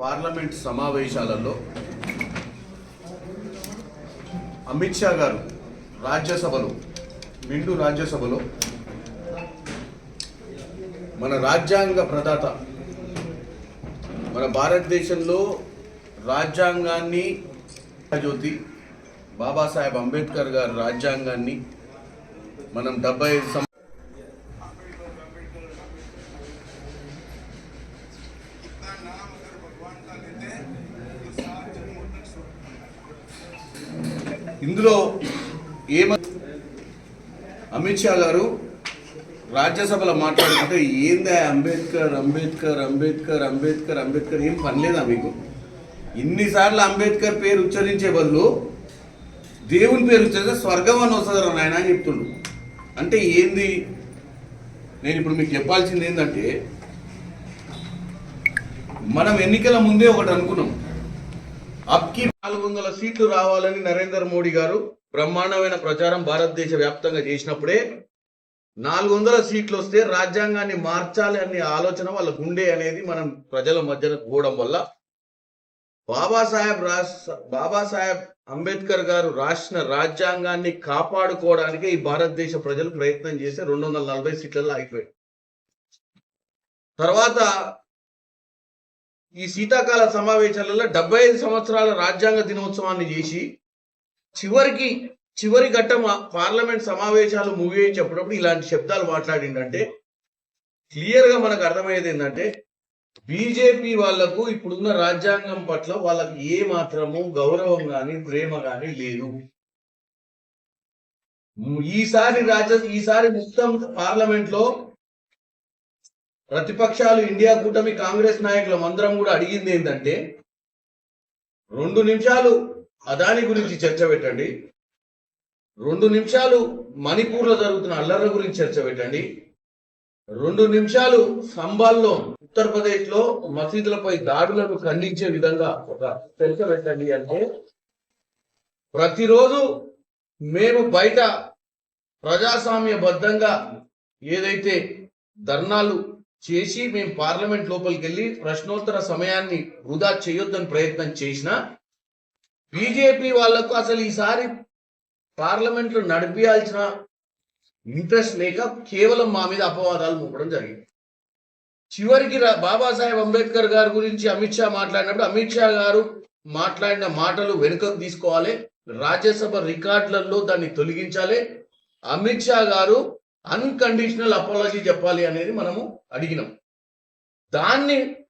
Parliament సమావేశాలలో అమిత్ షా గారు రాజ్యసభలో నిండు రాజ్యసభలో మన రాజ్యాంగ ప్రదాత మన భారతదేశంలో రాజ్యాంగాన్ని జ్యోతి బాబాసాహెబ్ అంబేద్కర్ గారి రాజ్యాంగాన్ని మనం డెబ్బై ఐదు ఇందులో ఏమ అమిత్ షా గారు రాజ్యసభలో మాట్లాడుకుంటే ఏందా అంబేద్కర్ అంబేద్కర్ అంబేద్కర్ అంబేద్కర్ అంబేద్కర్ ఏం పనిలేదా మీకు? ఇన్నిసార్లు అంబేద్కర్ పేరు ఉచ్చరించే బదులు దేవుని పేరు ఉచ్చరిస్తే స్వర్గం అని వస్తుందా నాయన అని చెప్తుండు. అంటే ఏంది? నేను ఇప్పుడు మీకు చెప్పాల్సింది ఏంటంటే మనం ఎన్నికల ముందే ఒకటి అనుకున్నాం. అప్కి నాలుగు వందల సీట్లు రావాలని నరేంద్ర మోడీ గారు బ్రహ్మాండమైన ప్రచారం భారతదేశ వ్యాప్తంగా చేసినప్పుడే నాలుగు వందల సీట్లు వస్తే రాజ్యాంగాన్ని మార్చాలి అనే ఆలోచన వాళ్ళ గుండె అనేది మనం ప్రజల మధ్యన పోవడం వల్ల బాబాసాహెబ్ రాస్ బాబాసాహెబ్ అంబేద్కర్ గారు రాసిన రాజ్యాంగాన్ని కాపాడుకోవడానికి ఈ భారతదేశ ప్రజలు ప్రయత్నం చేసి రెండు వందల నలభై సీట్లలో ఆగిపోయాడు తర్వాత ఈ శీతాకాల సమావేశాలలో డెబ్బై ఐదు సంవత్సరాల రాజ్యాంగ దినోత్సవాన్ని చేసి చివరికి చివరి ఘట్టం పార్లమెంట్ సమావేశాలు ముగించేటప్పుడు ఇలాంటి శబ్దాలు మాట్లాడిందంటే క్లియర్గా మనకు అర్థమయ్యేది ఏంటంటే బీజేపీ వాళ్ళకు ఇప్పుడున్న రాజ్యాంగం పట్ల వాళ్ళకి ఏ మాత్రము గౌరవం గాని ప్రేమ గాని లేదు. ఈసారి రాజ్య ఈసారి మొత్తం పార్లమెంట్లో ప్రతిపక్షాలు ఇండియా కూటమి కాంగ్రెస్ నాయకుల మందరం కూడా అడిగింది ఏంటంటే రెండు నిమిషాలు అదాని గురించి చర్చ పెట్టండి. రెండు నిమిషాలు మణిపూర్లో జరుగుతున్న అల్లర్ల గురించి చర్చ పెట్టండి. రెండు నిమిషాలు సంబాల్లో ఉత్తరప్రదేశ్లో మసీదులపై దాడులను ఖండించే విధంగా ఒక చర్చ పెట్టండి అంటే ప్రతిరోజు మేము బయట ప్రజాస్వామ్యబద్ధంగా ఏదైతే ధర్నాలు చేసి మేము పార్లమెంట్ లోపలికి వెళ్ళి ప్రశ్నోత్తర సమయాన్ని వృధా చేయొద్దని ప్రయత్నం చేసినా బీజేపీ వాళ్ళకు అసలు ఈసారి పార్లమెంట్లో నడిపించాల్సిన ఇంట్రెస్ట్ లేక కేవలం మా మీద అపవాదాలు మోపడం జరిగింది. చివరికి రా- బాబాసాహెబ్ అంబేద్కర్ గారి గురించి అమిత్ షా మాట్లాడినప్పుడు అమిత్ షా గారు మాట్లాడిన మాటలు వెనుకకు తీసుకోవాలి. రాజ్యసభ రికార్డులలో దాన్ని తొలగించాలి. అమిత్ షా గారు అన్కండిషనల్ అపాలజీ చెప్పాలి అనేది మనము అడిగినాం. దాన్ని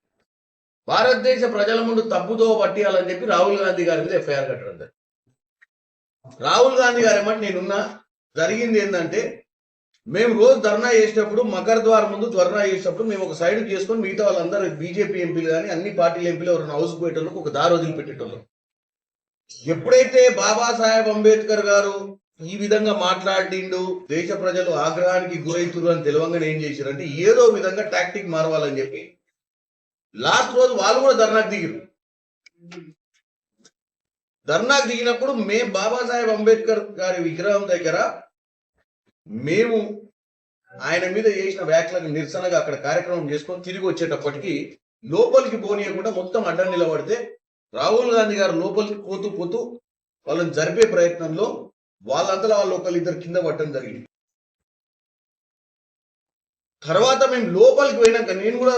భారతదేశ ప్రజల ముందు తప్పుతో పట్టియాలని చెప్పి రాహుల్ గాంధీ గారి మీద ఎఫ్ఐఆర్ కట్టడం జరిగింది. రాహుల్ గాంధీ గారు ఏమంటే నేనున్నా జరిగింది ఏంటంటే మేము రోజు ధర్నా చేసేటప్పుడు మకర్ ద్వార్ ముందు ధర్నా చేసేటప్పుడు మేము ఒక సైడ్ చేసుకొని మిగతా వాళ్ళందరూ బీజేపీ ఎంపీలు కానీ అన్ని పార్టీల ఎంపీలు ఎవరైనా హౌస్ పోయేటోళ్ళకి ఒక దారి వదిలిపెట్టేటోళ్ళు ఎప్పుడైతే బాబాసాహెబ్ అంబేద్కర్ గారు ఈ విధంగా మాట్లాడిండు దేశ ప్రజలు ఆగ్రహానికి గురైతురు అని తెలవంగానే ఏం చేశారంటే ఏదో విధంగా టాక్టిక్ మారవాలని చెప్పి లాస్ట్ రోజు వాళ్ళు కూడా ధర్నాకు దిగారు. ధర్నాకు దిగినప్పుడు మేము బాబాసాహెబ్ అంబేద్కర్ గారి విగ్రహం దగ్గర మేము ఆయన మీద చేసిన వ్యాఖ్యలకు నిరసనగా అక్కడ కార్యక్రమం చేసుకొని తిరిగి వచ్చేటప్పటికి లోపలికి పోనీయకుండా మొత్తం అడ్డం నిలబడితే రాహుల్ గాంధీ గారు లోపలికి పోతూ పోతూ వాళ్ళని జరిపే ప్రయత్నంలో వాళ్ళంతలో వాళ్ళు ఒకళ్ళిద్దరు కింద పట్టడం జరిగింది. తర్వాత మేము లోపలికి పోయినాక నేను కూడా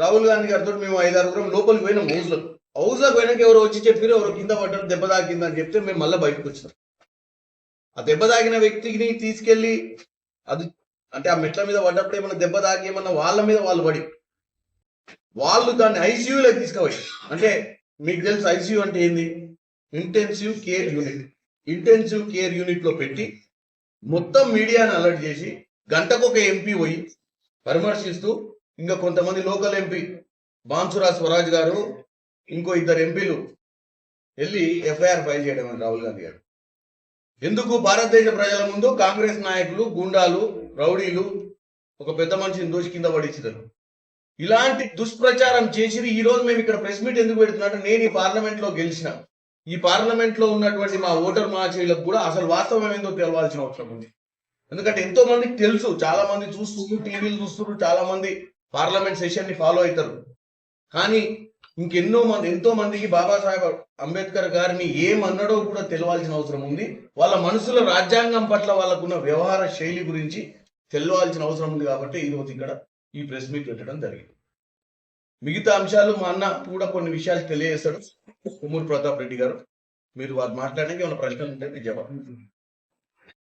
రాహుల్ గాంధీ గారితో మేము ఐదారుగురం లోపలికి పోయినాం హౌస్లో హౌస్ పోయినాక ఎవరు వచ్చి చెప్పారు ఎవరు కింద పడ్డారు దెబ్బ తాకింది అని చెప్తే మేము మళ్ళీ బయటకు వచ్చినాం. ఆ దెబ్బ తాకిన వ్యక్తిని తీసుకెళ్ళి అది అంటే ఆ మెట్ల మీద పడ్డప్పుడు ఏమన్నా దెబ్బ తాకి ఏమన్నా వాళ్ళ మీద వాళ్ళు పడి వాళ్ళు దాన్ని ఐసీయూలోకి తీసుకుపోయి. అంటే మీకు తెలుసు ఐసీయూ అంటే ఏంది? Intensive care unit intensive care యూనిట్లో పెట్టి మొత్తం మీడియాని అలర్ట్ చేసి గంటకు ఒక ఎంపీ పోయి పరామర్శిస్తూ ఇంకా కొంతమంది లోకల్ ఎంపీ బాన్సురా స్వరాజ్ గారు ఇంకో ఇద్దరు ఎంపీలు వెళ్ళి ఎఫ్ఐఆర్ ఫైల్ చేయడం రాహుల్ గాంధీ గారు. ఎందుకు భారతదేశ ప్రజల ముందు కాంగ్రెస్ నాయకులు గుండాలు రౌడీలు ఒక పెద్ద మనిషిని దోషి కింద పడించారు ఇలాంటి దుష్ప్రచారం చేసి ఈ రోజు మేము ఇక్కడ ప్రెస్ మీట్ ఎందుకు పెడుతున్నట్టు నేను ఈ పార్లమెంట్లో గెలిచిన. ఈ పార్లమెంట్లో ఉన్నటువంటి మా ఓటర్ మహాశయులకు కూడా అసలు వాస్తవం ఏందో తెలవాల్సిన అవసరం ఉంది. ఎందుకంటే ఎంతో మందికి తెలుసు చాలా మంది చూస్తున్నారు టీవీలు చూస్తున్నారు చాలా మంది పార్లమెంట్ సెషన్ని ఫాలో అవుతారు కానీ ఇంకెన్నో మంది ఎంతో మందికి బాబాసాహెబ్ అంబేద్కర్ గారిని ఏమన్నాడో కూడా తెలవాల్సిన అవసరం ఉంది. వాళ్ళ మనసులో రాజ్యాంగం పట్ల వాళ్ళకున్న వ్యవహార శైలి గురించి తెలవాల్సిన అవసరం ఉంది కాబట్టి ఈ రోజు ఇక్కడ ఈ ప్రెస్ మీట్ పెట్టడం జరిగింది. మిగతా అంశాలు మా అన్న కూడా కొన్ని విషయాలు తెలియజేస్తాడు. ఉమ్మూరు ప్రతాప్ రెడ్డి గారు మీరు వారు మాట్లాడడానికి ఏమైనా ప్రశ్నలు ఉంటే జవాబు.